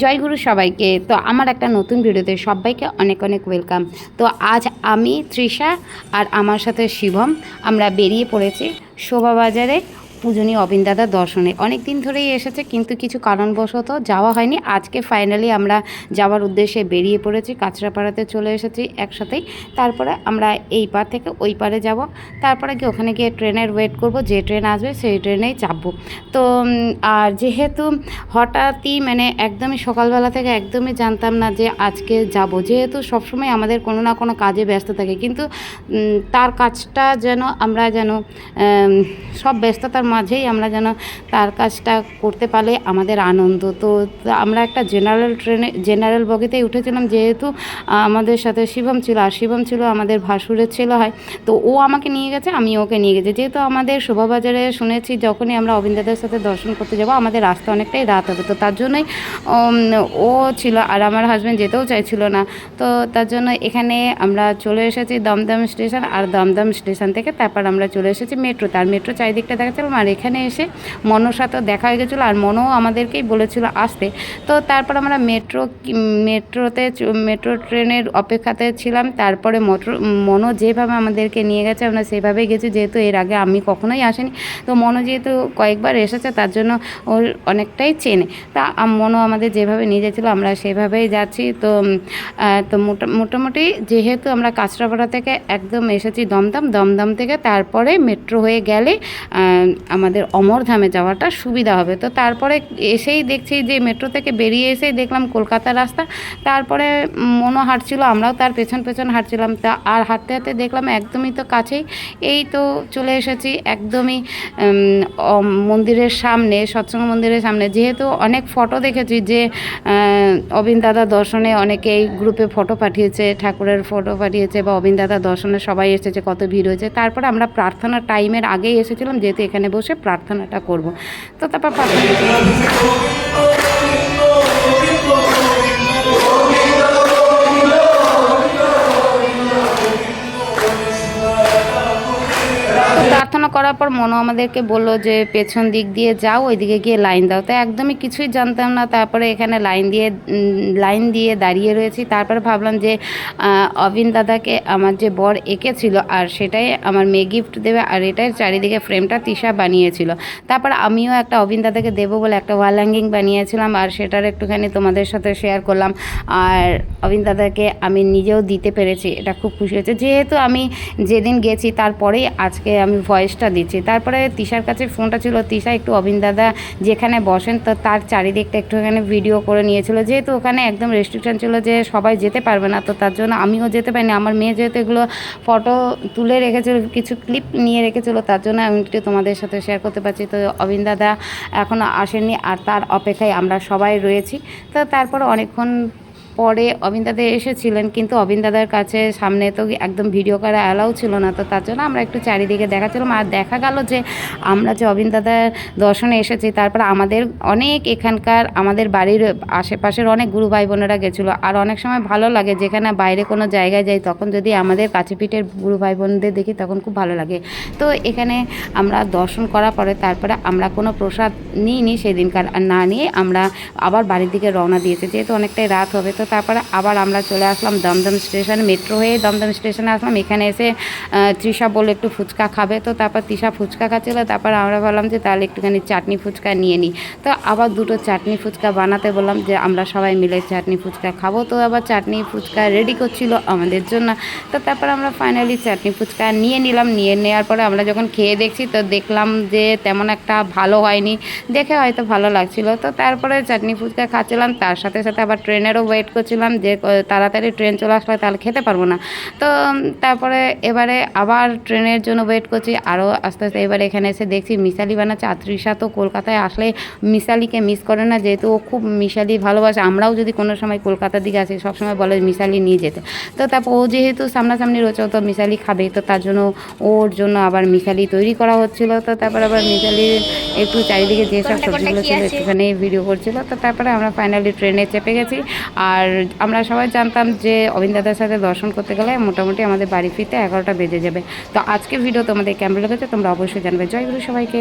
জয়গুরু সবাইকে। তো আমার একটা নতুন ভিডিওতে সবাইকে অনেক অনেক ওয়েলকাম তো আজ আমি তৃষা আর আমার সাথে শিবম, আমরা বেরিয়ে পড়েছি শোভাবাজারে। পূজনী অবিন দাদার দর্শনে। অনেক দিন ধরেই এসেছে, কিন্তু কিছু কারণবশত যাওয়া হয়নি। আজকে ফাইনালি আমরা যাওয়ার উদ্দেশ্যে বেরিয়ে পড়েছি, কাঁচরাপাড়াতে চলে এসেছি একসাথেই। তারপরে আমরা এই পার থেকে ওই পারে যাব। তারপরে গিয়ে ওখানে গিয়ে ট্রেনের ওয়েট করব, যে ট্রেন আসবে সেই ট্রেনেই চাপবো। তো আর যেহেতু হঠাৎই মানে একদমই সকালবেলা থেকে একদমই জানতাম না যে আজকে যাব। যেহেতু সবসময় আমাদের কোনো না কোনো কাজে ব্যস্ত থাকে, কিন্তু তার কাজটা যেন আমরা যেন সব ব্যস্ততার মাঝেই আমরা যেন তার কাজটা করতে পারলে আমাদের আনন্দ। তো আমরা একটা জেনারেল ট্রেনে জেনারেল বগিতেই উঠেছিলাম যেহেতু আমাদের সাথে শিবম ছিল আর শিবম ছিল আমাদের ভাসুরের ছেলে হয়। তো ও আমাকে নিয়ে গেছে, আমি ওকে নিয়ে গেছি। যেহেতু আমাদের শোভাবাজারে শুনেছি, যখনই আমরা অবিন্দাদের সাথে দর্শন করতে যাব, আমাদের রাস্তা অনেকটাই রাত হবে। তো তার জন্যই ও ছিল আর আমার হাজব্যান্ড যেতেও চাইছিল না। তো তার জন্য এখানে আমরা চলে এসেছি দমদম স্টেশন, আর দমদম স্টেশন থেকে তারপর আমরা চলে এসেছি মেট্রো। তার মেট্রো চারিদিকটা দেখাচ্ছিলাম আর এখানে এসে মনোর সাথে দেখা হয়ে গেছিল আর মনও আমাদেরকেই বলেছিল আসতে। তো তারপর আমরা মেট্রো মেট্রোতে মেট্রো ট্রেনের অপেক্ষাতে ছিলাম, তারপরে মোটর মনো যেভাবে আমাদেরকে নিয়ে গেছে, আমরা সেভাবেই গেছি, যেহেতু এর আগে আমি কখনোই আসিনি। তো মনো যেহেতু কয়েকবার এসেছে, তার জন্য ওর অনেকটাই চেনে। তা মনো আমাদের যেভাবে নিয়ে যাচ্ছিল, আমরা সেভাবেই যাচ্ছি। তো তো মোটা- মোটামুটি যেহেতু আমরা কাঁচরাপাড়া থেকে একদম এসেছি দমদম দমদম থেকে তারপরে মেট্রো হয়ে গেলে আমাদের অমরধামে যাওয়াটা সুবিধা হবে। তো তারপরে এসেই দেখছি যে মেট্রো থেকে বেরিয়ে এসেই দেখলাম কলকাতার রাস্তা। তারপরে মনো হাঁটছিল, আমরাও তার পেছন পেছন হাঁটছিলাম। তা আর হাঁটতে হাঁটতে দেখলাম একদমই তো কাছেই। এই তো চলে এসেছি একদমই মন্দিরের সামনে, সৎসঙ্গ মন্দিরের সামনে। যেহেতু অনেক ফটো দেখেছি যে অবিন দাদা দর্শনে অনেকে এই গ্রুপে ফটো পাঠিয়েছে, ঠাকুরের ফটো পাঠিয়েছে বা অবিন দাদা দর্শনে সবাই এসেছে, কত ভিড় হয়েছে। তারপরে আমরা প্রার্থনা টাইমের আগেই এসেছিলাম, যেহেতু এখানে বসে প্রার্থনাটা করব। তো তারপর করার পর মনো আমাদেরকে বলল যে, পেছন দিক দিয়ে যাও, ওইদিকে গিয়ে লাইন দাও। তো একদমই কিছুই জানতাম না। তারপরে এখানে লাইন দিয়ে লাইন দিয়ে দাঁড়িয়ে রয়েছি। তারপরে ভাবলাম যে অবিন দাদাকে আমার যে বর এঁকেছিল আর সেটাই আমার মেয়ে গিফট দেবে আর এটাই চারিদিকে ফ্রেমটা তিশা বানিয়েছিল। তারপর আমিও একটা অবিন দাদাকে দেবো বলে একটা ওয়াল হ্যাঙ্গিং বানিয়েছিলাম আর সেটার একটুখানি তোমাদের সাথে শেয়ার করলাম। আর অবিন দাদাকে আমি নিজেও দিতে পেরেছি। এটা খুব খুশি হয়েছে। যেহেতু আমি যেদিন গেছি, তারপরেই আজকে আমি ভয়েসটা দিচ্ছি। তারপরে তিশার কাছে ফোনটা ছিল, তিশা একটু অবিন দাদা যেখানে বসেন তো তার চারিদিকটা একটু একটুখানি ভিডিও করে নিয়েছিল। যেহেতু ওখানে একদম রেস্ট্রিকশন ছিল যে সবাই যেতে পারবে না, তো তার জন্য আমিও যেতে পারিনি। আমার মেয়ে যেহেতু এগুলো ফটো তুলে রেখেছিল, কিছু ক্লিপ নিয়ে রেখেছিল, তার জন্য আমি একটু তোমাদের সাথে শেয়ার করতে পারছি। তো অবিন দাদা এখনও আসেননি আর তার অপেক্ষায় আমরা সবাই রয়েছি। তো তারপরে অনেকক্ষণ পরে অবিন দাদা এসেছিলেন, কিন্তু অবিন দাদার কাছে সামনে তো একদম ভিডিও করা অ্যালাউ ছিল না, তো তার জন্য আমরা একটু চারিদিকে দেখাচ্ছিলাম। আর দেখা গেল যে আমরা যে অবিন দাদার দর্শনে এসেছি, তারপর আমাদের অনেক এখানকার আমাদের বাড়ির আশেপাশের অনেক গুরু ভাই বোনেরা গেছিল। আর অনেক সময় ভালো লাগে যেখানে বাইরে কোনো জায়গায় যাই, তখন যদি আমাদের কাছে পিঠের গুরু ভাই বোনদের দেখি, তখন খুব ভালো লাগে। তো এখানে আমরা দর্শন করার পরে তারপরে আমরা কোনো প্রসাদ নিইনি সেদিনকার না নিয়ে আমরা আবার বাড়ির দিকে রওনা দিয়েছি। যেহেতু অনেকটাই রাত হবে, তো তারপরে আবার আমরা চলে আসলাম দমদম স্টেশন মেট্রো হয়ে দমদম স্টেশনে আসলাম। এখানে এসে তৃষা বলল একটু ফুচকা খাবে। তো তারপর তৃষা ফুচকা খাচ্ছিল। তারপর আমরা বললাম যে তাহলে একটুখানি চাটনি ফুচকা নিয়ে নিই তো আবার দুটো চাটনি ফুচকা বানাতে বললাম যে আমরা সবাই মিলে চাটনি ফুচকা খাব। তো আবার চাটনি ফুচকা রেডি করছিল আমাদের জন্য। তো তারপর আমরা ফাইনালি চাটনি ফুচকা নিয়ে নিলাম। নিয়ে নেওয়ার পরে আমরা যখন খেয়ে দেখছি, তো দেখলাম যে তেমন একটা ভালো হয়নি। দেখে হয়তো ভালো লাগছিল। তো তারপরে চাটনি ফুচকা খাচ্ছিলাম। তার সাথে সাথে আবার ট্রেনেরও ওয়েট করছিলাম যে তাড়াতাড়ি ট্রেন চলে আসলে তাহলে খেতে পারব না। তো তারপরে এবারে আবার ট্রেনের জন্য ওয়েট করছি। আরও আস্তে আস্তে এবারে এখানে এসে দেখছি মিশালি বানাচ্ছে। আত্রিশা তো কলকাতায় আসলে মিশালিকে মিস করে না। যেহেতু ও খুব মিশালি ভালোবাসে। আমরাও যদি কোনো সময় কলকাতার দিকে আসি সবসময় বলে মিশালি নিয়ে যেতে। তো তারপর ও যেহেতু সামনাসামনি রয়েছে তো মিশালি খাবে। তো তার জন্য ওর জন্য আবার মিশালি তৈরি করা হচ্ছিল। তো তারপর আবার মিশালি একটু চারিদিকে যেসব সবজিগুলো ছিল একটুখানি ভিডিও করছিল। তো তারপরে আমরা ফাইনালি ট্রেনে চেপে গেছি। আর আমরা সবাই জানতাম যে অবিন দাদার সাথে দর্শন করতে গেলে মোটামুটি আমাদের বাড়ি ফিরতে এগারোটা বেজে যাবে। তো আজকে ভিডিও তোমাদের কেমন লেগেছে তোমরা অবশ্যই জানবে। জয় গুরু সবাইকে।